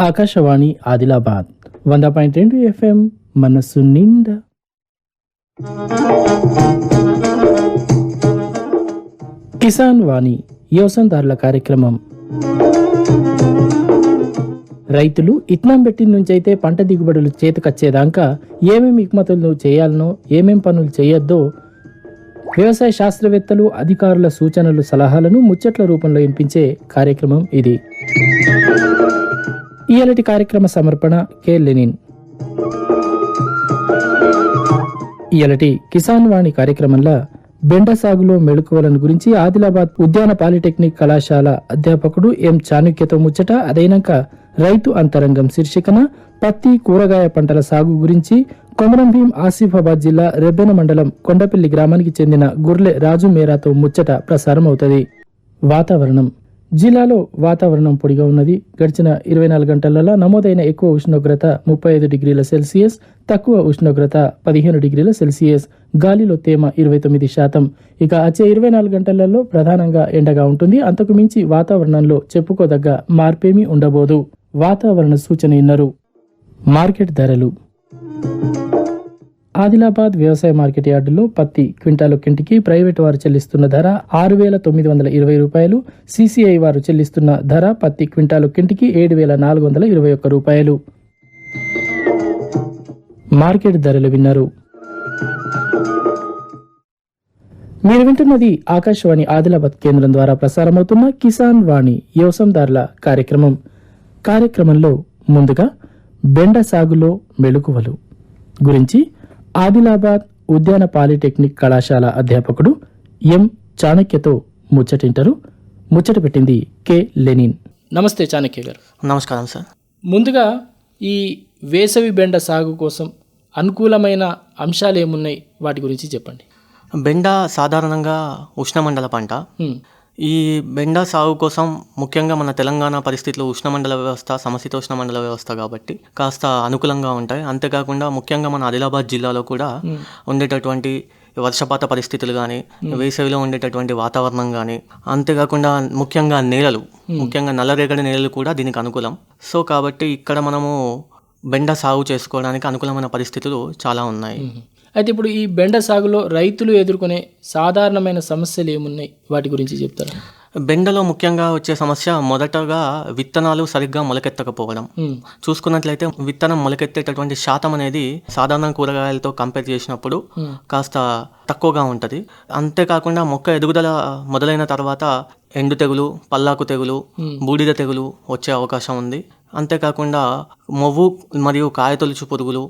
ఆకాశవాణి ఆదిలాబాద్ వంద పాయింట్ రెండు ఎఫ్ఎం మనస్సు నిండా. కిసాన్ వాణి యోసందారుల కార్యక్రమం. రైతులు ఇత్నం పెట్టిన నుంచైతే పంట దిగుబడులు చేతికొచ్చేదాకా ఏమేమి ఎగుమతులు చేయాలనో ఏమేం పనులు చేయొద్దో వ్యవసాయ శాస్త్రవేత్తలు అధికారుల సూచనలు సలహాలను ముచ్చట్ల రూపంలో వినిపించే కార్యక్రమం ఇది. ఇయలటి కార్యక్రమ సమర్పణ కె. లెనిన్. ఇయలటి కిసాన్ వాణి కార్యక్రమంలో బెండ సాగులో మెళుకువలను గురించి ఆదిలాబాద్ ఉద్యాన పాలిటెక్నిక్ కళాశాల అధ్యాపకుడు ఎం. చాణుక్యతో ముచ్చట. అదైనాక రైతు అంతరంగం శీర్షికన పత్తి కూరగాయ పంటల సాగు గురించి కొమరం భీం ఆసిఫాబాద్ జిల్లా రెబ్బెన మండలం కొండపల్లి గ్రామానికి చెందిన గుర్లె రాజు మేరాతో ముచ్చట ప్రసారం అవుతుంది వాతావరణం జిల్లాలో వాతావరణం పొడిగా ఉన్నది. గడిచిన ఇరవై నాలుగు గంటలలో నమోదైన ఎక్కువ ఉష్ణోగ్రత ముప్పై ఐదు డిగ్రీల సెల్సియస్ తక్కువ ఉష్ణోగ్రత పదిహేను డిగ్రీల సెల్సియస్. గాలిలో తేమ ఇరవై తొమ్మిది శాతం. ఇక వచ్చే ఇరవై నాలుగు గంటలలో ప్రధానంగా ఎండగా ఉంటుంది. అంతకు మించి వాతావరణంలో చెప్పుకోదగ్గ మార్పేమీ ఉండబోదు. వాతావరణ సూచన ఇన్నరు. మార్కెట్ ధరలు. ఆదిలాబాద్ వ్యవసాయ మార్కెట్ యార్డులో పత్తి క్వింటాలు కింటికి ప్రైవేటు వారు చెల్లిస్తున్న ధర ఆరు వేల తొమ్మిది వందల ఇరవై రూపాయలు. సిసిఐ వారు చెల్లిస్తున్న ధర పత్తి క్వింటాలు కింటికి ఏడు వేల నాలుగు వందల ఇరవై ఒక్క రూపాయలు. మార్కెట్ ధరలు విన్నారు. మీరు వింటున్నది ఆకాశవాణి ఆదిలాబాద్ కేంద్రం ద్వారా ప్రసారమవుతున్న కిసాన్ వాణి వ్యవసాయదారుల కార్యక్రమం. కార్యక్రమంలో ముందుగా బెండ సాగులో మెళుకువలు. గురించి ఆదిలాబాద్ ఉద్యాన పాలిటెక్నిక్ కళాశాల అధ్యాపకుడు ఎం చాణక్యతో ముచ్చటింటారు. ముచ్చట పెట్టింది కె లెనిన్. నమస్తే చాణక్య గారు. నమస్కారం సార్. ముందుగా ఈ వేసవి బెండ సాగు కోసం అనుకూలమైన అంశాలు ఏమున్నాయి? వాటి గురించి చెప్పండి. బెండ సాధారణంగా ఉష్ణమండల పంట. ఈ బెండ సాగు కోసం ముఖ్యంగా మన తెలంగాణ పరిస్థితులు ఉష్ణమండల వ్యవస్థ సమశీతోష్ణ మండల వ్యవస్థ కాబట్టి కాస్త అనుకూలంగా ఉంటాయి. అంతేకాకుండా ముఖ్యంగా మన ఆదిలాబాద్ జిల్లాలో కూడా ఉండేటటువంటి వర్షపాత పరిస్థితులు కానీ వేసవిలో ఉండేటటువంటి వాతావరణం కానీ అంతేకాకుండా ముఖ్యంగా నేలలు ముఖ్యంగా నల్లరేగడి నేలలు కూడా దీనికి అనుకూలం. సో కాబట్టి ఇక్కడ మనము బెండ సాగు చేసుకోవడానికి అనుకూలమైన పరిస్థితులు చాలా ఉన్నాయి. అయితే ఇప్పుడు ఈ బెండ సాగులో రైతులు ఎదుర్కొనే సాధారణమైన సమస్యలు ఏమున్నాయి? వాటి గురించి చెప్తారా? బెండలో ముఖ్యంగా వచ్చే సమస్య మొదటగా విత్తనాలు సరిగ్గా మొలకెత్తకపోవడం. చూసుకున్నట్లయితే విత్తనం మొలకెత్తేటటువంటి శాతం అనేది సాధారణ కూరగాయలతో కంపేర్ చేసినప్పుడు కాస్త తక్కువగా ఉంటుంది. అంతేకాకుండా మొక్క ఎదుగుదల మొదలైన తర్వాత ఎండు తెగులు పల్లాకు తెగులు బూడిద తెగులు వచ్చే అవకాశం ఉంది. అంతేకాకుండా మొవ్వు మరియు కాయతొలుచు పురుగులు.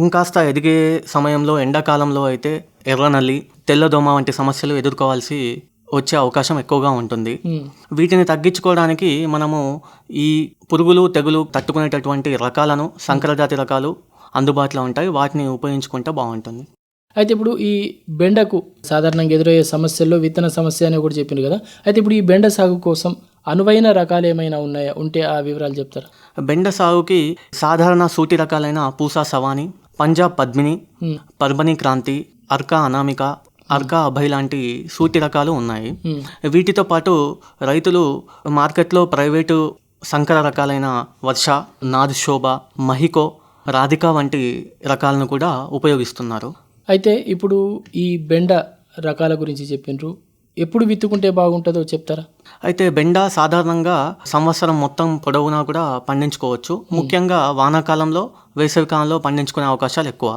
ఇంకాస్త ఎదిగే సమయంలో ఎండాకాలంలో అయితే ఎర్రనల్లి తెల్లదోమ వంటి సమస్యలు ఎదుర్కోవాల్సి వచ్చే అవకాశం ఎక్కువగా ఉంటుంది. వీటిని తగ్గించుకోవడానికి మనము ఈ పురుగులు తెగులు తట్టుకునేటటువంటి రకాలను సంకరజాతి రకాలు అందుబాటులో ఉంటాయి. వాటిని ఉపయోగించుకుంటే బాగుంటుంది. అయితే ఇప్పుడు ఈ బెండకు సాధారణంగా ఎదురయ్యే సమస్యల్లో విత్తన సమస్య అని కూడా చెప్పింది కదా. అయితే ఇప్పుడు ఈ బెండ సాగు కోసం అనువైన రకాలు ఏమైనా ఉన్నాయా? ఉంటే ఆ వివరాలు చెప్తారా? బెండ సాగుకి సాధారణ సూటి రకాలైన పూసా సవాని పంజాబ్ పద్మిని. పర్బని క్రాంతి అర్కా అనామిక అర్కా అభయ్ లాంటి సూటి రకాలు ఉన్నాయి. వీటితో పాటు రైతులు మార్కెట్లో ప్రైవేటు సంకర రకాలైన వర్ష నాద్ శోభ మహికో రాధిక వంటి రకాలను కూడా ఉపయోగిస్తున్నారు. అయితే ఇప్పుడు ఈ బెండ రకాల గురించి చెప్పిండ్రు ఎప్పుడు విత్తుకుంటే బాగుంటుందో చెప్తారా? అయితే బెండ సాధారణంగా సంవత్సరం మొత్తం పొడవునా కూడా పండించుకోవచ్చు. ముఖ్యంగా వానాకాలంలో వేసవి కాలంలో పండించుకునే అవకాశాలు ఎక్కువ.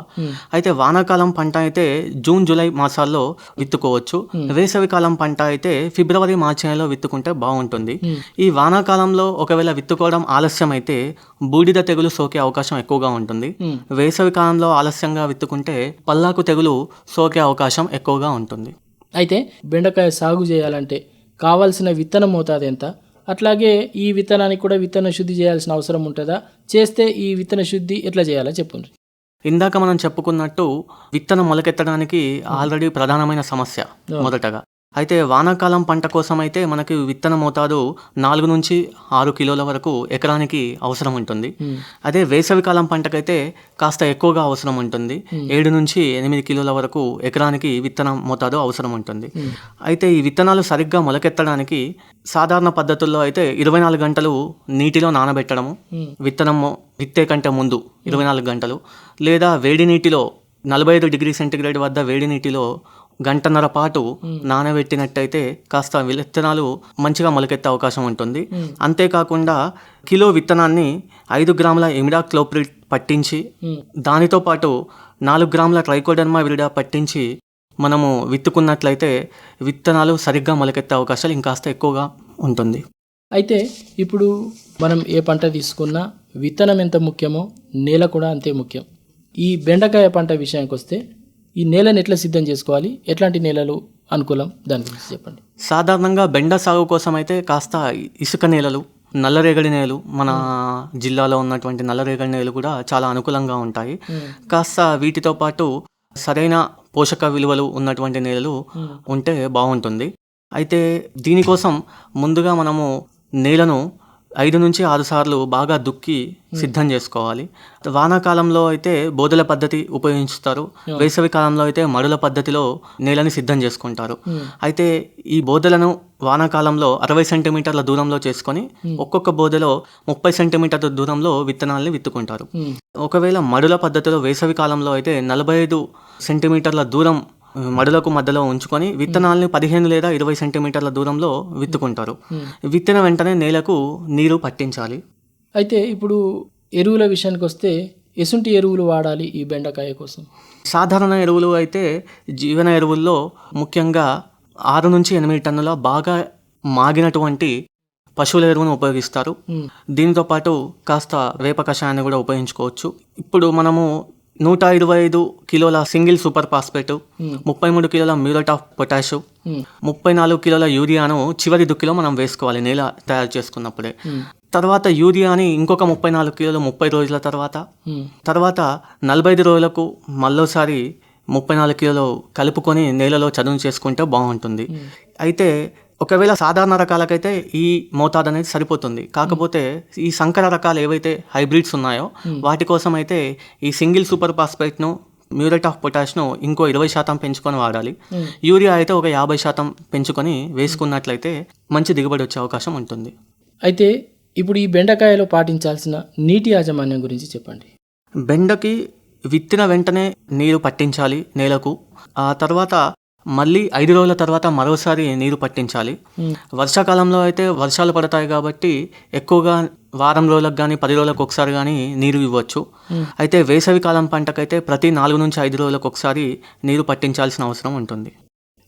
అయితే వానాకాలం పంట అయితే జూన్ జూలై మాసాల్లో విత్తుకోవచ్చు. వేసవి కాలం పంట అయితే ఫిబ్రవరి మార్చి నెలలో విత్తుకుంటే బాగుంటుంది. ఈ వానాకాలంలో ఒకవేళ విత్తుకోవడం ఆలస్యం అయితే బూడిద తెగులు సోకే అవకాశం ఎక్కువగా ఉంటుంది. హ్మ్. వేసవి కాలంలో ఆలస్యంగా విత్తుకుంటే పల్లాకు తెగులు సోకే అవకాశం ఎక్కువగా ఉంటుంది. అయితే బెండకాయ సాగు చేయాలంటే కావాల్సిన విత్తన మోతాదు ఎంత? అట్లాగే ఈ విత్తనానికి కూడా విత్తన శుద్ధి చేయాల్సిన అవసరం ఉంటుందా? చేస్తే ఈ విత్తన శుద్ధి ఎట్లా చేయాలో చెప్పండి ఇందాక మనం చెప్పుకున్నట్టు విత్తనం మొలకెత్తడానికి ఆల్రెడీ ప్రధానమైన సమస్య మొదటగా. అయితే వానాకాలం పంట కోసం అయితే మనకి విత్తన మోతాదు నాలుగు నుంచి ఆరు కిలోల వరకు ఎకరానికి అవసరం ఉంటుంది. అదే వేసవికాలం పంటకైతే కాస్త ఎక్కువగా అవసరం ఉంటుంది. ఏడు నుంచి ఎనిమిది కిలోల వరకు ఎకరానికి విత్తనం మోతాదు అవసరం ఉంటుంది. అయితే ఈ విత్తనాలు సరిగ్గా మొలకెత్తడానికి సాధారణ పద్ధతుల్లో అయితే ఇరవై నాలుగు గంటలు నీటిలో నానబెట్టడము విత్తనం విత్తే కంటే ముందు ఇరవై నాలుగు గంటలు లేదా వేడి నీటిలో నలభై ఐదు డిగ్రీ సెంటీగ్రేడ్ వద్ద వేడి నీటిలో గంటన్నర పాటు నానబెట్టినట్టయితే కాస్త విత్తనాలు మంచిగా మొలకెత్తే అవకాశం ఉంటుంది. అంతేకాకుండా కిలో విత్తనాన్ని ఐదు గ్రాముల ఇమిడాక్లోప్రిడ్ పట్టించి దానితో పాటు నాలుగు గ్రాముల ట్రైకోడర్మా విరిడా పట్టించి మనము విత్తుకున్నట్లయితే విత్తనాలు సరిగ్గా మొలకెత్తే అవకాశాలు ఇంకాస్త ఎక్కువగా ఉంటుంది. అయితే ఇప్పుడు మనం ఏ పంట తీసుకున్నా విత్తనం ఎంత ముఖ్యమో నేల కూడా అంతే ముఖ్యం. ఈ బెండకాయ పంట విషయానికి వస్తే ఈ నేలను ఎట్లా సిద్ధం చేసుకోవాలి? ఎట్లాంటి నేలలు అనుకూలం? దాని గురించి చెప్పండి. సాధారణంగా బెండ సాగు కోసం అయితే కాస్త ఇసుక నేలలు నల్లరేగడి నేలలు మన జిల్లాలో ఉన్నటువంటి నల్లరేగడి నేలలు కూడా చాలా అనుకూలంగా ఉంటాయి. కాస్త వీటితో పాటు సరైన పోషక విలువలు ఉన్నటువంటి నేలలు ఉంటే బాగుంటుంది. అయితే దీనికోసం ముందుగా మనము నేలను ఐదు నుంచి ఆరు సార్లు బాగా దుక్కి సిద్ధం చేసుకోవాలి. వానాకాలంలో అయితే బోధల పద్ధతి ఉపయోగిస్తారు. వేసవి కాలంలో అయితే మడుల పద్ధతిలో నేలని సిద్ధం చేసుకుంటారు. అయితే ఈ బోధలను వానాకాలంలో అరవై సెంటీమీటర్ల దూరంలో చేసుకొని ఒక్కొక్క బోధలో ముప్పై సెంటీమీటర్ల దూరంలో విత్తనాల్ని విత్తుకుంటారు. ఒకవేళ మడుల పద్ధతిలో వేసవి కాలంలో అయితే నలభై ఐదు సెంటీమీటర్ల దూరం మడులకు మధ్యలో ఉంచుకొని విత్తనాల్ని పదిహేను లేదా ఇరవై సెంటీమీటర్ల దూరంలో విత్తుకుంటారు. విత్తిన వెంటనే నేలకు నీరు పట్టించాలి. అయితే ఇప్పుడు ఎరువుల విషయానికి వస్తే ఎసుంటి ఎరువులు వాడాలి ఈ బెండకాయ కోసం? సాధారణ ఎరువులు అయితే జీవన ఎరువుల్లో ముఖ్యంగా ఆరు నుంచి ఎనిమిది టన్నుల బాగా మాగినటువంటి పశువుల ఎరువును ఉపయోగిస్తారు. దీంతో పాటు కాస్త వేప కషాయాన్ని కూడా ఉపయోగించుకోవచ్చు. ఇప్పుడు మనము నూట ఇరవై ఐదు కిలోల సింగిల్ సూపర్ ఫాస్ఫేట్ ముప్పై మూడు కిలోల మ్యూరేట్ ఆఫ్ పొటాష్ ముప్పై నాలుగు కిలోల యూరియాను చివరి దుక్కిలో మనం వేసుకోవాలి నేల తయారు చేసుకున్నప్పుడే. తర్వాత యూరియాని ఇంకొక ముప్పై నాలుగు కిలోలు ముప్పై రోజుల తర్వాత తర్వాత నలభై ఐదు రోజులకు మళ్ళోసారి ముప్పై నాలుగు కిలోలు కలుపుకొని నేలలో చదును చేసుకుంటే బాగుంటుంది. అయితే ఒకవేళ సాధారణ రకాలకైతే ఈ మోతాదు అనేది సరిపోతుంది. కాకపోతే ఈ సంకర రకాలు ఏవైతే హైబ్రిడ్స్ ఉన్నాయో వాటి కోసం అయితే ఈ సింగిల్ సూపర్ ఫాస్ఫేట్ను మ్యూరేట్ ఆఫ్ పొటాష్ను ఇంకో ఇరవై శాతం పెంచుకొని వాడాలి. యూరియా అయితే ఒక యాభై శాతం పెంచుకొని వేసుకున్నట్లయితే మంచి దిగుబడి వచ్చే అవకాశం ఉంటుంది. అయితే ఇప్పుడు ఈ బెండకాయలో పాటించాల్సిన నీటి యాజమాన్యం గురించి చెప్పండి. బెండకి విత్తిన వెంటనే నీరు పట్టించాలి నేలకు. ఆ తర్వాత మళ్ళీ ఐదు రోజుల తర్వాత మరోసారి నీరు పట్టించాలి. వర్షాకాలంలో అయితే వర్షాలు పడతాయి కాబట్టి ఎక్కువగా వారం రోజులకు కానీ పది రోజులకు ఒకసారి కానీ నీరు ఇవ్వచ్చు. అయితే వేసవి కాలం పంటకైతే ప్రతి నాలుగు నుంచి ఐదు రోజులకు ఒకసారి నీరు పట్టించాల్సిన అవసరం ఉంటుంది.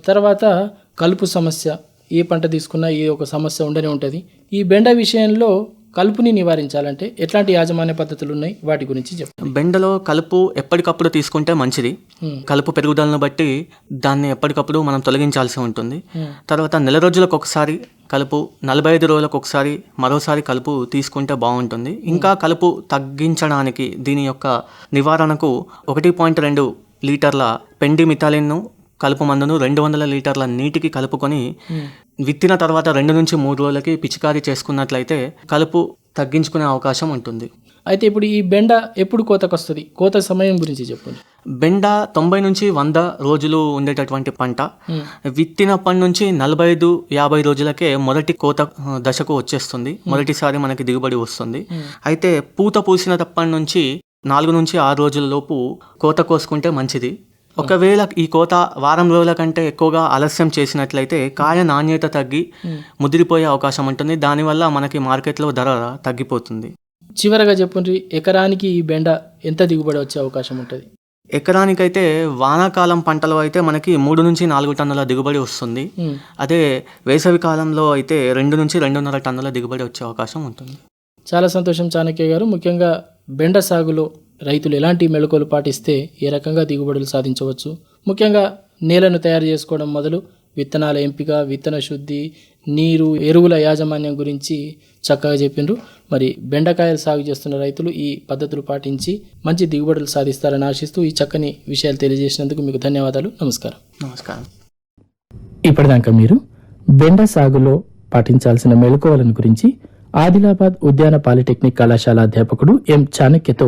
తర్వాత కలుపు సమస్య. ఏ పంట తీసుకున్నా ఏ ఒక సమస్య ఉండనే ఉంటుంది. ఈ బెండ విషయంలో కలుపుని నివారించాలంటే ఎట్లాంటి యాజమాన్య పద్ధతులు ఉన్నాయి? వాటి గురించి చెప్పండి బెండలో కలుపు ఎప్పటికప్పుడు తీసుకుంటే మంచిది. కలుపు పెరుగుదలను బట్టి దాన్ని ఎప్పటికప్పుడు మనం తొలగించాల్సి ఉంటుంది. తర్వాత నెల రోజులకు ఒకసారి కలుపు నలభై ఐదు రోజులకు ఒకసారి మరోసారి కలుపు తీసుకుంటే బాగుంటుంది. ఇంకా కలుపు తగ్గించడానికి దీని యొక్క నివారణకు ఒకటి పాయింట్ రెండు లీటర్ల పెండి మిథాలిన్ను కలుపు మందును రెండు వందల లీటర్ల నీటికి కలుపుకొని విత్తిన తర్వాత రెండు నుంచి మూడు రోజులకి పిచికారీ చేసుకున్నట్లయితే కలుపు తగ్గించుకునే అవకాశం ఉంటుంది. అయితే ఇప్పుడు ఈ బెండ ఎప్పుడు కోతకు వస్తుంది? కోత సమయం గురించి చెప్పండి. బెండ తొంభై నుంచి వంద రోజులు ఉండేటటువంటి పంట. విత్తినప్పటి నుంచి నలభై ఐదు యాభై రోజులకే మొదటి కోత దశకు వచ్చేస్తుంది. మొదటిసారి మనకి దిగుబడి వస్తుంది. అయితే పూత పూసినప్పటి నుంచి నాలుగు నుంచి ఆరు రోజుల లోపు కోత కోసుకుంటే మంచిది. ఒకవేళ ఈ కోత వారం రోజుల కంటే ఎక్కువగా ఆలస్యం చేసినట్లయితే కాయ నాణ్యత తగ్గి ముదిరిపోయే అవకాశం ఉంటుంది. దానివల్ల మనకి మార్కెట్లో ధర తగ్గిపోతుంది. చివరగా చెప్పండి ఎకరానికి ఈ బెండ ఎంత దిగుబడి వచ్చే అవకాశం ఉంటుంది? ఎకరానికైతే వానాకాలం పంటలో అయితే మనకి మూడు నుంచి నాలుగు టన్నుల దిగుబడి వస్తుంది. అదే వేసవి కాలంలో అయితే రెండు నుంచి రెండున్నర టన్నుల దిగుబడి వచ్చే అవకాశం ఉంటుంది. చాలా సంతోషం చాణక్య గారు. ముఖ్యంగా బెండ సాగులో రైతులు ఎలాంటి మెళకువలు పాటిస్తే ఏ రకంగా దిగుబడులు సాధించవచ్చు? ముఖ్యంగా నేలను తయారు చేసుకోవడం మొదలు విత్తనాల ఎంపిక విత్తన శుద్ధి నీరు ఎరువుల యాజమాన్యం గురించి చక్కగా చెప్పిండ్రు. మరి బెండకాయలు సాగు చేస్తున్న రైతులు ఈ పద్ధతులు పాటించి మంచి దిగుబడులు సాధిస్తారని ఆశిస్తూ ఈ చక్కని విషయాలు తెలియజేసినందుకు మీకు ధన్యవాదాలు. నమస్కారం. నమస్కారం. ఇప్పటిదాకా మీరు బెండ సాగులో పాటించాల్సిన మెళకువలను గురించి ఆదిలాబాద్ ఉద్యాన పాలిటెక్నిక్ కళాశాల అధ్యాపకుడు ఎం చాణక్యతో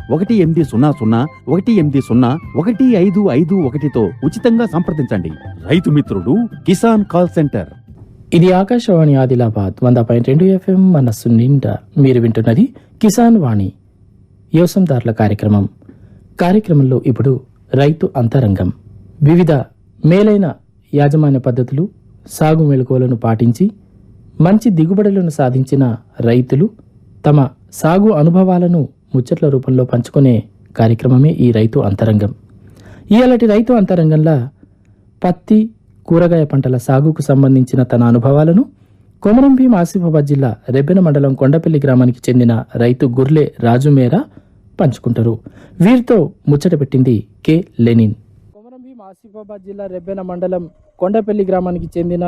ఒకటి ఎనిమిది సున్నా సున్నా ఒకటి ఎనిమిది సున్నా ఒకటి ఐదు ఐదు ఒకటితో ఉచితంగా సంప్రదించండి. రైతు మిత్రుడు కిసాన్ కాల్ సెంటర్. ఇది ఆకాశవాణి ఆదిలాబాద్ వంద పాయింట్ రెండు ఎఫ్ఎం మనస్సు నిండా మీరు వింటున్నది కిసాన్ వాణి వ్యవసాయదారుల కార్యక్రమం. కార్యక్రమంలో ఇప్పుడు రైతు అంతరంగం. వివిధ మేలైన యాజమాన్య పద్ధతులు సాగు మెళకువలను పాటించి మంచి దిగుబడులను సాధించిన రైతులు తమ సాగు అనుభవాలను ముచ్చట్ల రూపంలో పంచుకునే కార్యక్రమమే ఈ రైతు అంతరంగం. ఇలాంటి రైతు అంతరంగంలో పత్తి కూరగాయ పంటల సాగుకు సంబంధించిన తన అనుభవాలను కొమరం భీం ఆసిఫాబాద్ జిల్లా రెబ్బెన మండలం కొండపల్లి గ్రామానికి చెందిన రైతు గుర్లే రాజుమేరా పంచుకుంటారు. వీరితో ముచ్చట పెట్టింది కె. లెనిన్. కొమరం భీం ఆసిఫాబాద్ జిల్లా రెబ్బెన మండలం కొండపల్లి గ్రామానికి చెందిన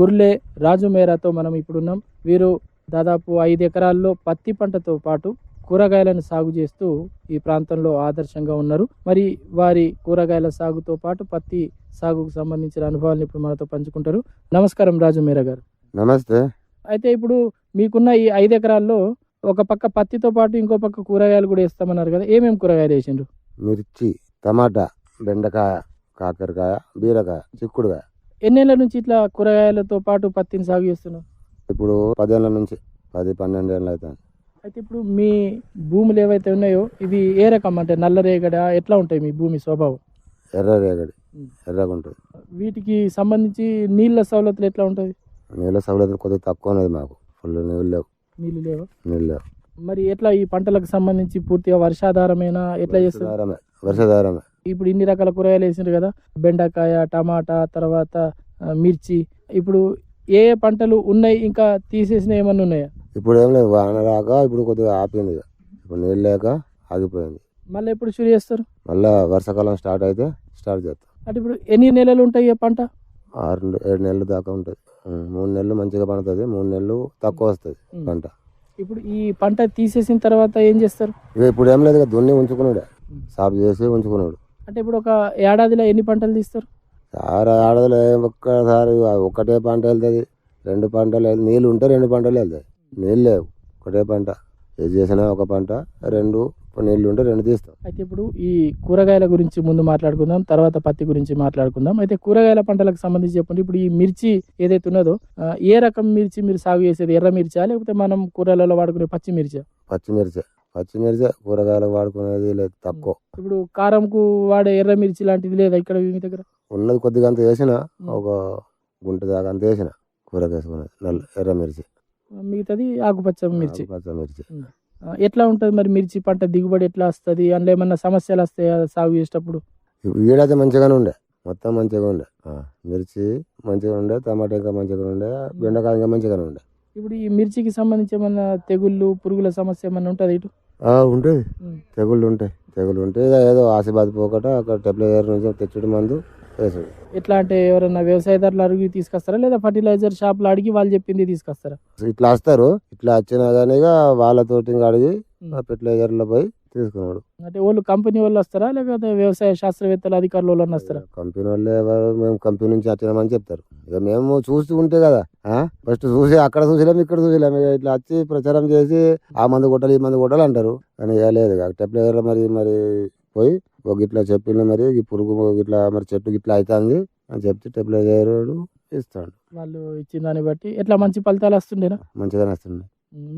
గుర్లే రాజుమేరాతో మనం ఇప్పుడున్నాం. వీరు దాదాపు ఐదు ఎకరాల్లో పత్తి పంటతో పాటు కూరగాయలను సాగు చేస్తూ ఈ ప్రాంతంలో ఆదర్శంగా ఉన్నారు. మరి వారి కూరగాయల సాగుతో పాటు పత్తి సాగుకు సంబంధించిన అనుభవాలను ఇప్పుడు మనతో పంచుకుంటారు. నమస్కారం రాజు మీరా గారు. నమస్తే. అయితే ఇప్పుడు మీకున్న ఈ ఐదు ఎకరాల్లో ఒక పక్క పత్తితో పాటు ఇంకో పక్క కూరగాయలు కూడా వేస్తామన్నారు కదా ఏమేమి కూరగాయలు వేసిండ్రు? మిర్చి టమాటా బెండకాయ కాకరకాయ బీరకాయ చిక్కుడుకాయ. ఎన్నేళ్ళ నుంచి ఇట్లా కూరగాయలతో పాటు పత్తిని సాగు చేస్తున్నారు? ఇప్పుడు పదేళ్ళ నుంచి పది పన్నెండు ఏళ్ళు అవుతాయి అయితే ఇప్పుడు మీ భూములు ఏవైతే ఉన్నాయో ఇవి ఏ రకం? అంటే నల్ల రేగడ ఎట్లా ఉంటాయి మీ భూమి స్వభావం? ఎర్ర రేగడి ఎర్రగా ఉంటుంది. వీటికి సంబంధించి నీళ్ళ సౌలతులు ఎట్లా ఉంటుంది నీళ్ళ సౌలభ్యం కొద్దిగా తక్కువ ఉన్నది మాకు. ఫుల్ నీళ్ళు లేవు. నీళ్ళు లేవా? నీళ్ళు లేవు. మరి ఎట్లా ఈ పంటలకు సంబంధించి పూర్తిగా వర్షాధారమేనా ఎట్లా చేస్తారు? వర్షధారమే. ఇప్పుడు ఇన్ని రకాల కూరగాయలు వేసిండ్రు కదా బెండకాయ టమాటా తర్వాత మిర్చి. ఇప్పుడు ఏ ఏ పంటలు ఉన్నాయి ఇంకా తీసేసిన ఏమన్నా ఉన్నాయా? ఇప్పుడు ఏం లేదు వాన రాక ఇప్పుడు కొద్దిగా ఆపింది ఇక. ఇప్పుడు నీళ్ళు లేక ఆగిపోయింది. మళ్ళీ ఎప్పుడు షురు చేస్తారు? మళ్ళా వర్షాకాలం స్టార్ట్ అయితే స్టార్ట్ చేస్తాం. అంటే ఇప్పుడు ఎన్ని నెలలు ఉంటాయి ఈ పంట? ఆరు నె- ఏడు నెలలు దాకా ఉంటుంది. మూడు నెలలు మంచిగా పండుతుంది మూడు నెలలు తక్కువ వస్తుంది. పంట. ఇప్పుడు ఈ పంట తీసేసిన తర్వాత ఏం చేస్తారు? ఇక ఇప్పుడు ఏం లేదు ఇక దున్ని ఉంచుకున్నాడు సాపు చేసి ఉంచుకున్నాడు అంటే ఇప్పుడు ఒక ఏడాదిలో ఎన్ని పంటలు తీస్తారు? సారా ఆడదలు ఒక్కసారి ఒకటే పంట వెళ్తుంది రెండు పంటలు నీళ్ళు ఉంటే రెండు పంటలు వెళ్తాయి. నీళ్ళు లేవు. ఒకటే పంట. ఏది చేసినా ఒక పంట రెండు నీళ్ళు ఉంటే రెండు తీస్తాం. అయితే ఇప్పుడు ఈ కూరగాయల గురించి ముందు మాట్లాడుకుందాం తర్వాత పత్తి గురించి మాట్లాడుకుందాం. అయితే కూరగాయల పంటలకు సంబంధించి చెప్పండి. ఇప్పుడు ఈ మిర్చి ఏదైతే ఉన్నదో ఏ రకం మిర్చి మీరు సాగు చేసేది? ఎర్ర మిర్చా? లేకపోతే మనం కూరలలో వాడుకునే పచ్చి మిర్చా? పచ్చిమిర్చి పచ్చిమిర్చి కూరగాయలు వాడుకునేది లేదు తక్కువ. ఇప్పుడు కారంకు వాడే ఎర్ర మిర్చి లాంటిది లేదా ఇక్కడ మీ దగ్గర? ఉన్నది కొద్దిగా అంత వేసిన ఒక గుంట దాకా అంత వేసిన కూరగాయ నల్ల ఎర్ర మిర్చి. మిగతాది ఆకుపచ్చ మిర్చి. ఆ, ఎట్లా ఉంటుంది మరి మిర్చి పంట దిగుబడి ఎట్లా వస్తుంది? అందులో ఏమన్నా సమస్యలు వస్తాయా సాగు చేసేటప్పుడు? ఈడైతే మంచిగానే ఉండే. మొత్తం మంచిగా ఉండే. మిర్చి మంచిగా ఉండే టమాటా ఇంకా మంచిగా ఉండే బెండకాయ ఇంకా మంచిగానే ఉండే. ఇప్పుడు ఈ మిర్చికి సంబంధించి ఏమన్నా తెగుళ్ళు పురుగుల సమస్య ఏమన్నా ఉంటుంది ఇటు? ఉంటుంది. తెగుళ్ళు ఉంటాయి. తెగుళ్ళు ఉంటే ఏదో ఆశీర్వాద పోకట అక్కడ టెంపరేచర్ నుంచి తెచ్చుడు మందు. ఎట్లా అంటే ఎవరన్నా వ్యవసాయదారులు అడిగి తీసుకొస్తారా లేదా ఫర్టిలైజర్ షాప్లో అడిగి వాళ్ళు చెప్పింది తీసుకొస్తారా? ఇట్లా వస్తారు. ఇట్లా వచ్చినా కానీ వాళ్ళతోటి అడిగి. ఆ ఫెర్టిలైజర్లో పోయి తీసుకున్నాడు. అంటే వాళ్ళు కంపెనీ వాళ్ళు వస్తారా లేకపోతే వ్యవసాయ శాస్త్రవేత్తలు అధికారులు వాళ్ళు వస్తారా? కంపెనీ వాళ్ళు ఎవరు మేము కంపెనీ నుంచి వచ్చినామని చెప్తారు. ఇక మేము చూస్తూ ఉంటే కదా ఫస్ట్ చూసి అక్కడ చూసిలేము ఇక్కడ చూసిలేము ఇట్లా వచ్చి ప్రచారం చేసి ఆ మందు కొట్టాలి ఈ మందు కొట్టాలి అంటారు. కానీ ఇక లేదు టెంపరేచర్ మరి మరి పోయి ఒక ఇట్లా చెప్పిండు మరి ఈ పురుగు ఇట్లా మరి చెట్టు ఇట్లా అవుతుంది అని చెప్తే టెంపరేచర్ ఇస్తాడు. వాళ్ళు ఇచ్చిన దాన్ని బట్టి ఎట్లా మంచి ఫలితాలు వస్తుండేనా? మంచిగానే వస్తుంది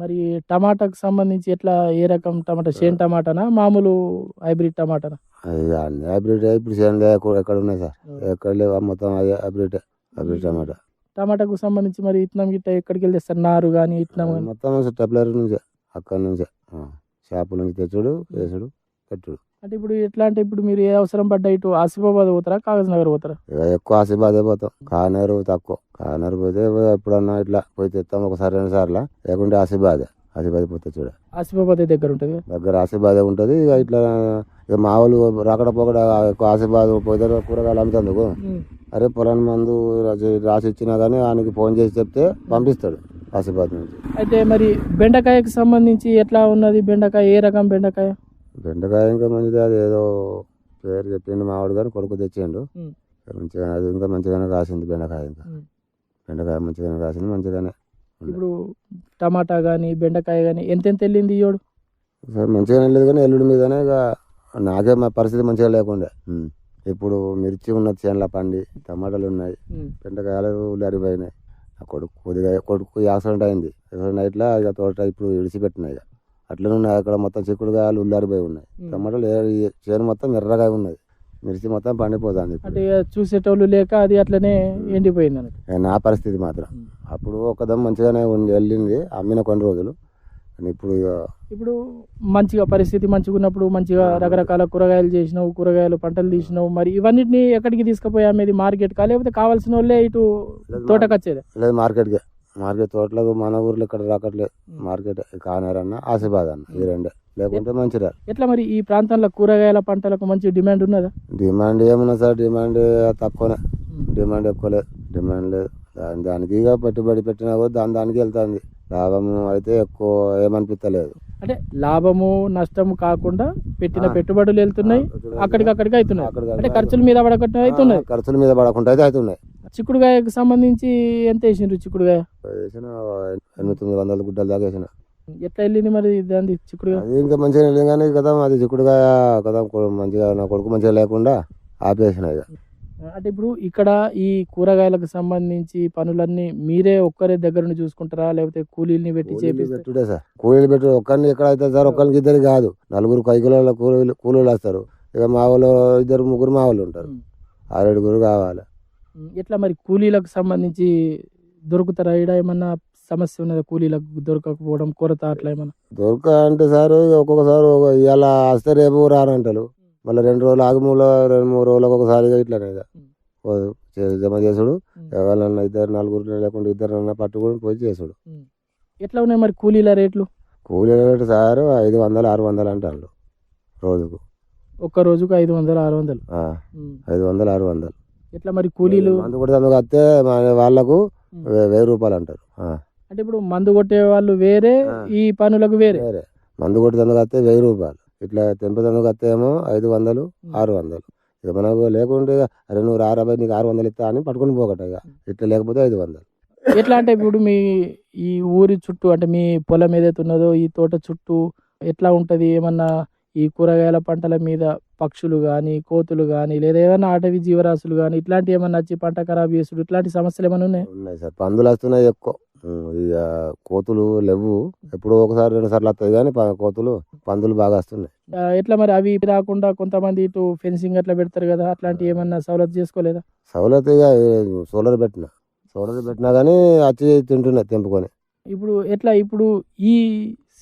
మరి టమాటాకు సంబంధించి ఎట్లా ఏ రకం టమాటా? షేన్ టమాటానా? మామూలు హైబ్రిడ్ టమాటానా? హైబ్రిడ్ ఇప్పుడు చేనులే ఎక్కడ ఉన్నాయి సార్? ఎక్కడ లేవు మొత్తం హైబ్రిడ్ హైబ్రిడ్ టమాటా. టమాటాకు సంబంధించి మరి ఇత్తనం గిట్ట ఎక్కడికి వెళ్ళి తెస్తారు? నారు కానీ కానీ మొత్తం టెప్లర్ నుంచే అక్కడ నుంచే. షాపు నుంచి తెచ్చుడు వేసుడు పెట్టుడు అంటే ఇప్పుడు ఎట్లా అంటే ఇప్పుడు మీరు ఏ అవసరం పడ్డా ఇటు ఆసిఫాబాద్ పోతారా కాగజ్ నగర్ పోతారా? ఇక ఎక్కువ ఆశీర్వాదే పోతాం. కానరు తక్కువ. కానరు పోతే ఎప్పుడన్నా ఇట్లా పోయి తెస్తాం ఒకసారి రెండు సార్లు. లేకుంటే ఆశీర్వాదే ఆశీర్వాద పోతే చూడ. ఆసిఫాబాద్ దగ్గర ఉంటుంది? దగ్గర ఆశీర్వాదే ఉంటుంది. ఇక ఇట్లా ఇక మా వాళ్ళు రాకడ పోకడ ఎక్కువ ఆశీర్వాద పోతే కూరగాయలు అమ్ముతందుకు. అరే పొలం మందు రాసి ఇచ్చినా కానీ ఆయనకి ఫోన్ చేసి చెప్తే పంపిస్తాడు ఆశీర్వాద్ నుంచి. అయితే మరి బెండకాయకు సంబంధించి ఎట్లా ఉన్నది బెండకాయ? ఏ రకం బెండకాయ? బెండకాయ ఇంకా మంచిది అది ఏదో పేరు చెప్పిండు మావాడు కానీ కొడుకు తెచ్చిండు. మంచిగా అది ఇంకా మంచిగానే కాసింది బెండకాయ ఇంకా. బెండకాయ మంచిగానే కాసింది మంచిగానే ఇప్పుడు టమాటా కానీ బెండకాయ కానీ ఎంతెంత వెళ్ళింది ఇయోడు సరే మంచిగానే లేదు కానీ ఎల్లుడి మీదనే ఇక నాకే మా పరిస్థితి మంచిగా లేకుండే. ఇప్పుడు మిర్చి ఉన్నది చేనుల పండి టమాటాలు ఉన్నాయి. బెండకాయలు ఉల్లారిపోయినాయి ఆ కొడుకు కొద్దిగా కొడుకు యాక్సిడెంట్ అయింది. యాక్సిడెంట్ ఇట్లా ఇక తోట ఇప్పుడు ఇడిచిపెట్టినాయి ఇక. అట్లనే ఉన్నాయి. అక్కడ మొత్తం చిక్కుడుకాయలు ఉల్లారిపోయి ఉన్నాయి. టమాటాలు చేను మొత్తం ఎర్రగా ఉన్నది. మిర్చి మొత్తం పండిపోతుంది అంటే చూసేటోళ్ళు లేక అది అట్లనే ఎండిపోయింది అన్నట్టు నా పరిస్థితి మాత్రం. అప్పుడు ఒకదం మంచిగానే ఉండి వెళ్ళింది. అమ్మిన కొన్ని రోజులు. కానీ ఇప్పుడు ఇప్పుడు మంచిగా పరిస్థితి మంచిగా ఉన్నప్పుడు మంచిగా రకరకాల కూరగాయలు చేసినావు కూరగాయలు పంటలు తీసినావు. మరి ఇవన్నిటిని ఎక్కడికి తీసుకుపోయి అమ్మేది మార్కెట్ కా? లేకపోతే కావాల్సిన వాళ్ళే ఇటు తోటకు వచ్చేది లేదు మార్కెట్కే మార్కెట్ తోటలకు మన ఊర్లో ఇక్కడ రాకట్లేదు మార్కెట్ కానారన్న ఆశీర్వాద్ అన్న ఈ రెండే. లేకుంటే మంచిరా ఎట్లా మరి ఈ ప్రాంతంలో కూరగాయల పంటలకు మంచి డిమాండ్ ఉన్నదా? డిమాండ్ ఏమున్నా సార్ డిమాండ్ తక్కువనే. డిమాండ్ ఎక్కువ లేదు డిమాండ్ లేదు. దాని దానికి ఇక పెట్టుబడి పెట్టినా కూడా దాని దానికి వెళ్తుంది. లాభము అయితే ఎక్కువ ఏమనిపించలేదు అంటే లాభము నష్టము కాకుండా పెట్టిన. పెట్టుబడులు వెళ్తున్నాయి అక్కడికి అక్కడికి అవుతున్నాయి. అంటే ఖర్చుల మీద పడకుండా అవుతున్నాయి. ఖర్చుల మీద పడకుండా అయితే అవుతున్నాయి. చిక్కుడుగాయకు సంబంధించి ఎంత వేసిండ్రు చిక్కుడుగాయ? వేసిన ఎనిమిది తొమ్మిది వందల గుడ్డల దాకా వేసిన. ఎట్లా వెళ్ళింది మరి దాని చిక్కుడుగాయ? అది ఇంకా మంచిగా వెళ్ళింది కానీ కదా అది చిక్కుడుగా కదా మంచిగా నా కొడుకు మంచిగా లేకుండా ఆపేసిన ఇక. అంటే ఇప్పుడు ఇక్కడ ఈ కూరగాయలకు సంబంధించి పనులన్నీ మీరే ఒక్కరే దగ్గర చూసుకుంటారా? లేకపోతే కూలీల్ని పెట్టి పెట్టుడే సార్. కూలీలు పెట్టు ఒక్కరిని ఎక్కడ అయితే సార్ ఒక్కరికి ఇద్దరు కాదు. నలుగురు కైకిలో కూలీలు కూలీలు వస్తారు. ఇక మా వాళ్ళు ఇద్దరు ముగ్గురు మా వాళ్ళు ఉంటారు. ఆరేడుగురు కావాలి. ఎట్లా మరి కూలీలకు సంబంధించి దొరుకుతారా? ఈడ ఏమన్నా సమస్య ఉన్నదా కూలీలకు దొరకకపోవడం కొరత అట్లా ఏమన్నా? దొరక అంటే సార్ ఒక్కొక్కసారి ఒక ఇవాళ వస్తే రేపు రానంటారు. మళ్ళీ రెండు రోజులు ఆగమూలో రెండు మూడు రోజులకు ఒకసారిగా ఇట్లానే జమ చేసుడు. ఎవరన్నా ఇద్దరు నలుగురు లేకుండా ఇద్దరు పట్టుకొని పోయి చేసుడు. ఎట్లా ఉన్నాయి మరి కూలీల రేట్లు? కూలీల రేటు సార్ ఐదు వందలు ఆరు వందలు అంటారు రోజుకు. ఒక్క రోజుకు ఐదు వందలు ఆరు వందలు. ఐదు వందలు ఆరు వందలు. ఎట్లా మరి కూలీలు? మందు కొడితే వస్తే వాళ్ళకు వెయ్యి రూపాయలు అంటారు. అంటే ఇప్పుడు మందు కొట్టే వాళ్ళు వేరే. ఈ పనులకు వేరే? వేరే. మందు కొట్టినందుకు వస్తే వెయ్యి రూపాయలు. ఇట్లా తెంపేందుకు వస్తే ఏమో ఐదు వందలు ఆరు వందలు. ఇక మనకు లేకుంటే అరే నువ్వు రారాబాయ్ నీకు ఆరు వందలు ఇస్తా అని పట్టుకొని పోకట ఇక. ఇట్లా లేకపోతే ఐదు వందలు. ఎట్లా అంటే ఇప్పుడు మీ ఈ ఊరి చుట్టూ అంటే మీ పొలం ఏదైతే ఉన్నదో ఈ తోట చుట్టూ ఎట్లా ఉంటది? ఏమన్నా ఈ కూరగాయల పంటల మీద పక్షులు కానీ కోతులు కానీ లేదా ఏమైనా అటవీ జీవరాశులు కానీ ఇట్లాంటి ఏమన్నా వచ్చి పంట ఖరాబ్ చేసుడు ఇట్లాంటి సమస్యలు ఏమైనా ఉన్నాయి? ఉన్నాయి సార్. పందులు వస్తున్నాయి ఎక్కువ. ఇక కోతులు లేవు. ఎప్పుడో ఒకసారి రెండు సార్లు వస్తాయి కానీ కోతులు పందులు బాగా వస్తున్నాయి. ఎట్లా మరి? అవి రాకుండా కొంతమంది ఇటు ఫెన్సింగ్ అట్లా పెడతారు కదా అట్లాంటి ఏమన్నా సవలతు చేసుకోలేదా? సౌలత్ ఇక సోలర్ పెట్టిన. సోలర్ పెట్టినా కానీ వచ్చి తింటున్నాయి తెంపుకొని. ఇప్పుడు ఎట్లా? ఇప్పుడు ఈ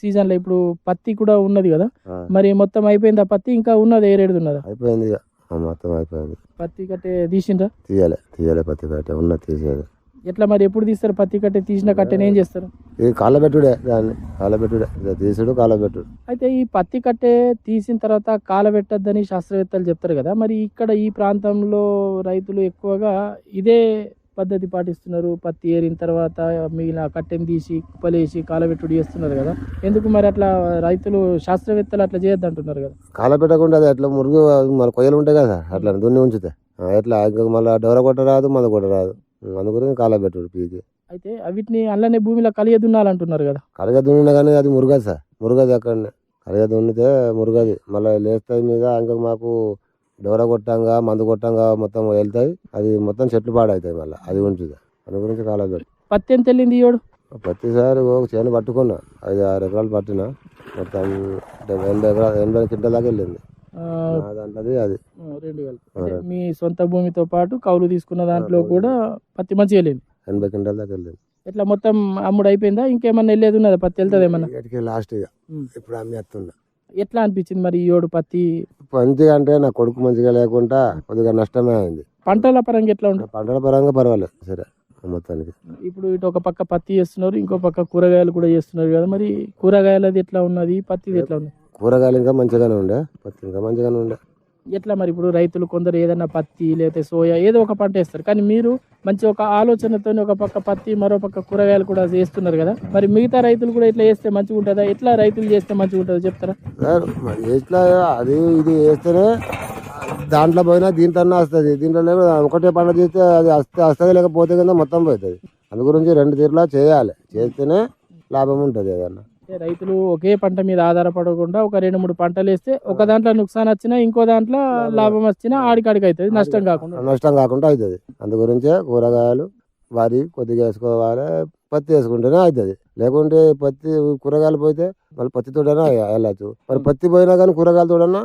సీజన్లో ఇప్పుడు పత్తి కూడా ఉన్నది కదా? మరి మొత్తం అయిపోయిందా పత్తి ఇంకా ఉన్నది ఏరేడుది ఉన్నదా? అయిపోయింది ఇక. మొత్తం అయిపోయింది. పత్తి కట్టే తీసిండ్రా? తీయాలి తీయాలి పత్తి కట్టే. ఉన్న తీసేది ఎట్లా మరి ఎప్పుడు తీస్తారు పత్తి కట్టే? తీసిన కట్టెని ఏం చేస్తారు? ఇది కాళ్ళబెట్టుడే దాన్ని కాళ్ళబెట్టుడే ఇక తీసుడు కాళ్ళబెట్టుడు అయితే ఈ పత్తి కట్టె తీసిన తర్వాత కాలబెట్టద్దని శాస్త్రవేత్తలు చెప్తారు కదా? మరి ఇక్కడ ఈ ప్రాంతంలో రైతులు ఎక్కువగా ఇదే పద్ధతి పాటిస్తున్నారు. పత్తి ఏరిన తర్వాత మిగిలిన కట్టెని తీసి కుప్పలేసి కాలబెట్టుడు చేస్తున్నారు కదా. ఎందుకు మరి అట్లా రైతులు శాస్త్రవేత్తలు అట్లా చేయొద్దు అంటున్నారు కదా? కాళ్ళబెట్టకుండా అది ఎట్లా మురుగు మన కొయ్యలు ఉంటాయి కదా అట్లా దున్ని ఉంచితే. ఎట్లా? ఇంకా మళ్ళీ డోర కొట్ట రాదు మంద కొట్ట రాదు. అందుకని కాళ్ళబెట్టుడు పీకి. అయితే అవిటిని అల్లనే భూమిలో కలియ దున్నాలంటున్నారు కదా. కలగ దున్నినా కానీ అది మురుగదు సార్. మురుగది అక్కడనే. కలగ దున్నితే మురుగది. మళ్ళీ లేస్తాయి మీద ఇంకా మాకు డోర కొట్టంగా మందు కొట్టంగా మొత్తం వెళ్తాయి. అది మొత్తం చెట్లు పాడవుతాయి మళ్ళీ. అది ఉంచుతుంది అందు గురించి కాలేదు పత్తి ఎంత వెళ్ళింది ఈయోడు? ప్రతిసారి ఒక చేను పట్టుకున్నా. ఐదు ఆరు ఎకరాలు పట్టిన. మొత్తం ఎనభై ఎకరాలు ఎనభై క్వింటల్ దాకా వెళ్ళింది. దాంట్లోది అది. అంటే మీ సొంత భూమితో పాటు కౌలు తీసుకున్న దాంట్లో కూడా పత్తి మంచిగా వెళ్ళింది. ఎనభై క్వింటల్ దాకా వెళ్ళింది. ఇట్లా మొత్తం అమ్ముడు అయిపోయిందా? ఇంకేమన్నా వెళ్ళేది ఉన్నదా? పత్తి వెళ్తుంది ఏమన్నా ఇక్కడికి లాస్ట్ ఇక. ఇప్పుడు అమ్మి వస్తున్నా ఎట్లా అనిపించింది మరి ఈ ఏడు పత్తి? మంచిగా అంటే నా కొడుకు మంచిగా లేకుండా కొద్దిగా నష్టమే అయింది. పంటల పరంగా ఎట్లా ఉంటుంది పంటల పరంగా పర్వాలేదు సరే మొత్తానికి. ఇప్పుడు ఇటు ఒక పక్క పత్తి చేస్తున్నారు ఇంకో పక్క కూరగాయలు కూడా చేస్తున్నారు కదా మరి కూరగాయలది ఎట్లా ఉన్నది? పత్తిది ఎట్లా ఉంది కూరగాయలు ఇంకా మంచిగానే ఉండే పత్తి ఇంకా మంచిగానే ఉండే. ఎట్లా మరి ఇప్పుడు రైతులు కొందరు ఏదైనా పత్తి లేకపోతే సోయా ఏదో ఒక పంట వేస్తారు. కానీ మీరు మంచి ఒక ఆలోచనతో ఒక పక్క పత్తి మరో పక్క కూరగాయలు కూడా చేస్తున్నారు కదా. మరి మిగతా రైతులు కూడా ఇట్లా చేస్తే మంచిగా ఉంటుందా? ఎట్లా రైతులు చేస్తే మంచిగా ఉంటుందో చెప్తారా? మరి ఎట్లా అది ఇది వేస్తేనే దాంట్లో పోయినా దీంట్లో వస్తుంది. దీంట్లో లేక ఒకటే పంట చేస్తే అది వస్తే వస్తుంది లేకపోతే కింద మొత్తం పోతుంది. అందు గురించి రెండు తీరులా చేయాలి. చేస్తేనే లాభం ఉంటుంది ఏదన్నా. అంటే రైతులు ఒకే పంట మీద ఆధారపడకుండా ఒక రెండు మూడు పంటలు వేస్తే ఒక దాంట్లో నుక్సాన్ వచ్చినా ఇంకో దాంట్లో లాభం వచ్చినా ఆడికాడికి అవుతుంది నష్టం కాకుండా. నష్టం కాకుండా అవుతుంది. అందు గురించే కూరగాయలు వరి కొద్దిగా వేసుకోవాలి పత్తి వేసుకుంటేనే అవుతుంది. లేకుంటే పత్తి కూరగాయలు పోతే మళ్ళీ పత్తితోటైనా వెళ్ళచ్చు. మరి పత్తి పోయినా కానీ కూరగాయలతోటన్నా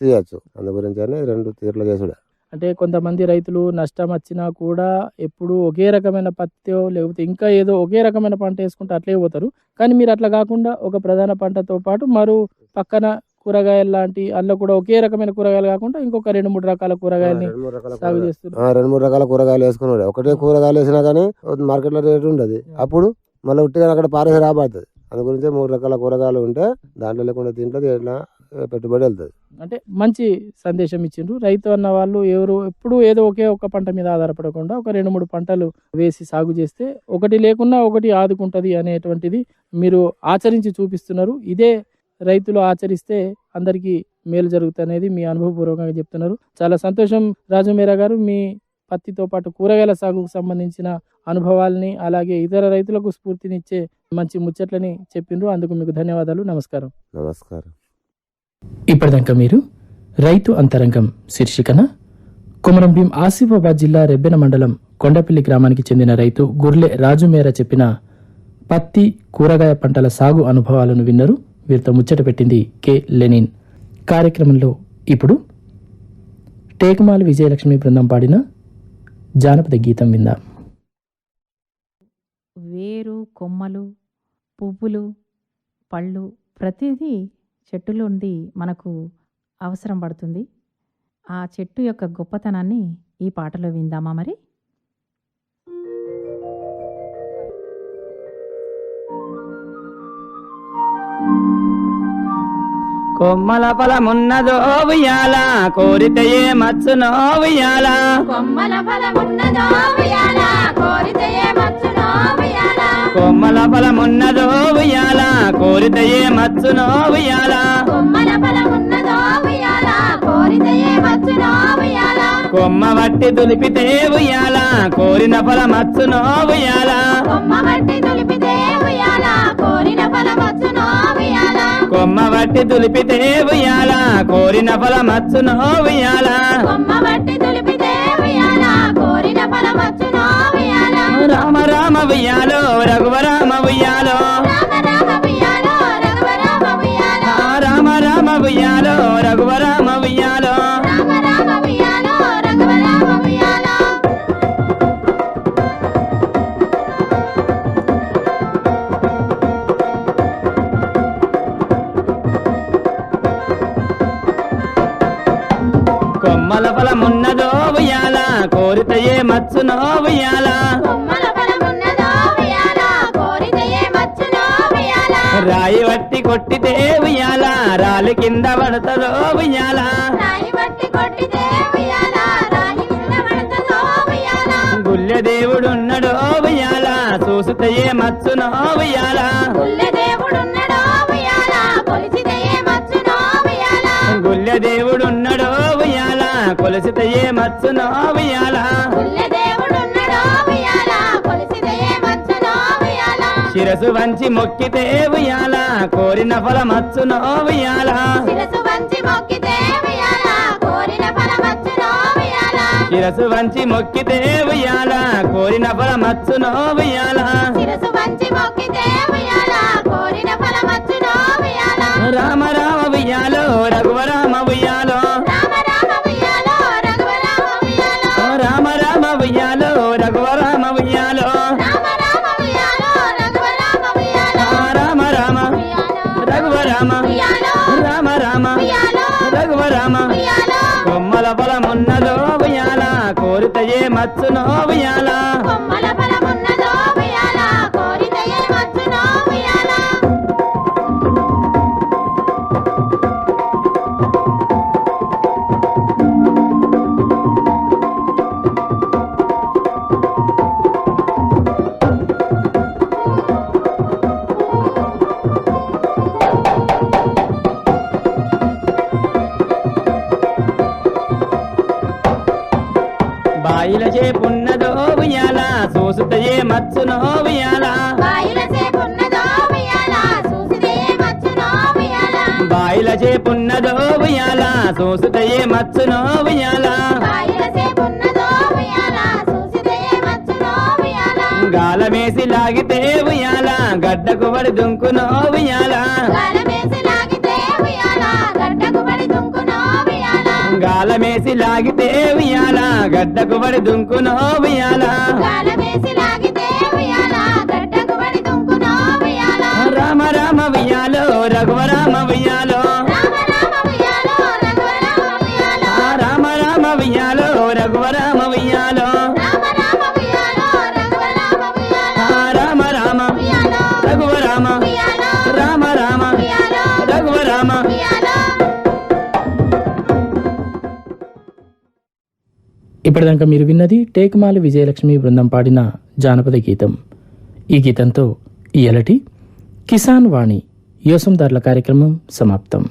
తీయచ్చు. అందు గురించి రెండు తీర్లు చేసుడే. అంటే కొంతమంది రైతులు నష్టం వచ్చినా కూడా ఎప్పుడు ఒకే రకమైన పత్తి లేకపోతే ఇంకా ఏదో ఒకే రకమైన పంట వేసుకుంటే అట్లే పోతారు. కానీ మీరు అట్లా కాకుండా ఒక ప్రధాన పంటతో పాటు మరో పక్కన కూరగాయలు లాంటి అందులో కూడా ఒకే రకమైన కూరగాయలు కాకుండా ఇంకొక రెండు మూడు రకాల కూరగాయలని రెండు మూడు రకాల సాగు కూరగాయలు. చేస్తున్నారు. రెండు మూడు రకాల కూరగాయలు వేసుకున్నాడు. ఒకటే కూరగాయలు వేసినా కానీ మార్కెట్లో రేటు ఉండదు. అప్పుడు మళ్ళీ ఉట్టిగా అక్కడ పారేసి రాబడుతుంది. అందు గురించి మూడు రకాల కూరగాయలు ఉంటే దాంట్లో లేకుండా తింటే దీంట్లో పెట్టుబడి వెళ్తుంది. అంటే మంచి సందేశం ఇచ్చిండ్రు. రైతు అన్న వాళ్ళు ఎవరు ఎప్పుడు ఏదో ఒకే ఒక్క పంట మీద ఆధారపడకుండా ఒక రెండు మూడు పంటలు వేసి సాగు చేస్తే ఒకటి లేకున్నా ఒకటి ఆదుకుంటది అనేటువంటిది మీరు ఆచరించి చూపిస్తున్నారు. ఇదే రైతులు ఆచరిస్తే అందరికీ మేలు జరుగుతుంది అనేది మీ అనుభవపూర్వకంగా చెప్తున్నారు. చాలా సంతోషం రాజు మీరా గారు. మీ పత్తితో పాటు కూరగాయల సాగుకు సంబంధించిన అనుభవాల్ని అలాగే ఇతర రైతులకు స్ఫూర్తినిచ్చే మంచి ముచ్చట్లని చెప్పిండ్రు. అందుకు మీకు ధన్యవాదాలు. నమస్కారం. నమస్కారం. ఇప్పటిదాకా మీరు రైతు అంతరంగం శీర్షికన కుమరం భీం ఆసిఫాబాద్ జిల్లా రెబ్బెన మండలం కొండపల్లి గ్రామానికి చెందిన రైతు గుర్లె రాజుమేర చెప్పిన పత్తి కూరగాయ పంటల సాగు అనుభవాలను విన్నరు. వీరితో ముచ్చట పెట్టింది కె. లెనిన్. కార్యక్రమంలో ఇప్పుడు టేకమాల విజయలక్ష్మి బృందం పాడిన జానపద గీతం విందాం. వేరు కొమ్మలు పువ్వులు పళ్ళు ప్రతిదీ చెట్టులో నుండి మనకు అవసరం పడుతుంది. ఆ చెట్టు యొక్క గొప్పతనాన్ని ఈ పాటలో విందామా మరి? కొమ్మల ఫలమున్నదో ఉయ్యాల కోరితే ఏ మచ్చునో ఉయ్యాల. కొమ్మల ఫలమున్నదో ఉయ్యాల కోరితే ఉయ్యాల కొమ్మల ఫలమున్నదో ఉయ్యాల కోరితే ఏ మచ్చునో ఉయ్యాల. కొమ్మల ఫలమున్నదో ఉయ్యాల కోరితే మచ్చునో ఉయ్యాల. కొమ్మ వట్టి దులిపితే ఉయ్యాల కోరిన ఫల మచ్చునో ఉయ్యాల. కొమ్మ బట్టి తులిపితే ఉయ్యాల కోరిన ఫలమచ్చునో ఉయ్యాల. కొమ్మ వట్టి దులిపితే ఉయ్యాల కోరిన ఫల మచ్చునో ఉయ్యాల. కొమ్మ తులిపితే ఉయ్యాల కోరిన ఫలమచ్చునో రామ రఘువరామ మచ్చునో ఉయ్యాల పుల్లె దేవుడున్నడో ఉయ్యాల కొలిచితే మచ్చునో ఉయ్యాల శిరసు వంచి మొక్కితే ఉయ్యాల? కోరిన ఫల మచ్చునో ఉయ్యాల శిరసు వంచి మొక్కితే ఉయ్యాల? కోరిన ఫలమచ్చునో ఉయ్యాల శిరసు వంచి మొక్కితే శిరసు వంచి మొక్కితే ఉయ్యాల? కోరిన ఫలమచ్చునో ఉయ్యాల రామ రామ ఉయ్యాలో రఘువరామ ఉయ్యాలో రామ రామ ఉయ్యాలో రఘువ రామ ఉయ్యాలో రామ రామ ఉయ్యాలో రఘువరామ ఉయ్యాలో రామ రామ రఘువ రామ రామ రఘువరామ రామ. రామ కొమ్మల ఫలమున్నదో ఉయ్యాల కోరితయే మచ్చునో ఉయ్యాల కొమ్మల ఫలమున్నదో మచ్చునో ఉయ్యాల బాయిల చేపున్నదో ఉయ్యాల సోసుతయే మచ్చునో ఉయ్యాల గాలమేసి లాగితే ఉయ్యాల గడ్డకు పడి దుంకునో ఉయ్యాల గాలమేసి లాగితే ఉయ్యాల గడ్డకు పడి దుంకునో ఉయ్యాల రఘువరామ ఉయ్యాలో రామ రామ ఉయ్యాలో రఘువరామ ఉయ్యాలో రామ రామ రఘువరామ రామ రామ రఘువరామ ఇప్పటిదాకా మీరు విన్నది టేకుమాల విజయలక్ష్మి బృందం పాడిన జానపద గీతం. ఈ గీతంతో ఈ ఎలటి కిసాన్ వాణి యోసందారుల కార్యక్రమం సమాప్తం.